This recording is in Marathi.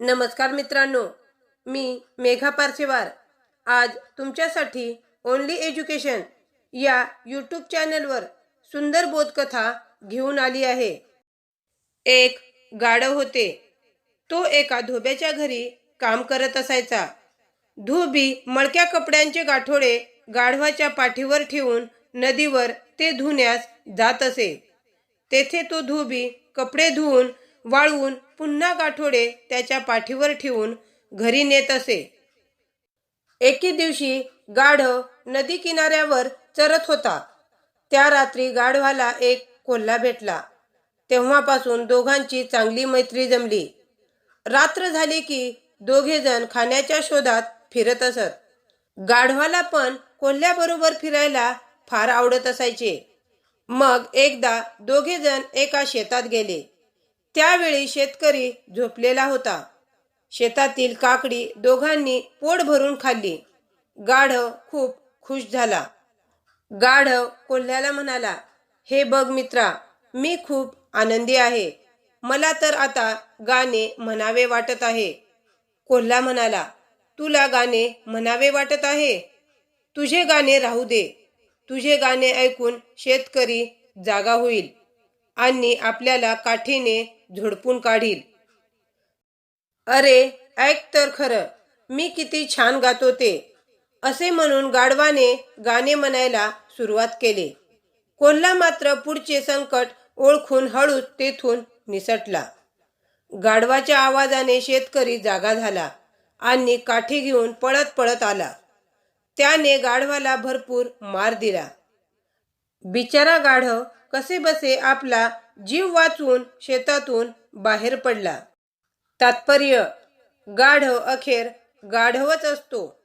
नमस्कार मित्रांनो मी मेघा पारसेवार. आज तुमच्यासाठी ओनली एज्युकेशन या यूट्यूब चॅनलवर सुंदर बोधकथा घेऊन आली आहे. एक गाढव होते. तो एका धोब्याच्या घरी काम करत असायचा. धोबी मळक्या कपड्यांचे गाठोडे गाढवाच्या पाठीवर ठेवून नदीवर ते धुण्यास जात असे. तेथे तो धोबी कपडे धुवून वाळवून पुन्हा गाठोडे त्याच्या पाठीवर ठेवून घरी नेत असे. एके दिवशी गाढव नदी किनाऱ्यावर चरत होता. त्या रात्री गाढवाला एक कोल्हा भेटला. तेव्हापासून दोघांची चांगली मैत्री जमली. रात्र झाली की दोघे जण खाण्याच्या शोधात फिरत असत. गाढवाला पण कोल्ह्याबरोबर फिरायला फार आवडत असायचे. मग एकदा दोघे जण एका शेतात गेले. त्यावेळी शेतकरी झोपलेला होता. शेतातील काकडी दोघांनी पोट भरून खाल्ली. गाढव खूप खुश झाला. गाढव कोल्ह्याला म्हणाला हे बघ मित्रा मी खूप आनंदी आहे. मला तर आता गाणे म्हणावे वाटत आहे. कोल्हा म्हणाला तुला गाणे म्हणावे वाटत आहे? तुझे गाणे राहू दे. तुझे गाणे ऐकून शेतकरी जागा होईल आणि आपल्याला काठीने झोडपून काढील अरे ऐक तर खरं मी किती छान गातो ते असे म्हणून गाढवाने गाणे म्हणायला सुरुवात केली. कोल्हा मात्र पुढचे संकट ओळखून हळूच तेथून निसटला. गाढवाच्या आवाजाने शेतकरी जागा झाला आणि काठी घेऊन पळत पळत आला. त्याने गाढवाला भरपूर मार दिला. बिचारा गाढव कसेबसे आपला जीव वाचून शेतातून बाहेर पडला. तात्पर्य गाढव अखेर गाढवच असतो.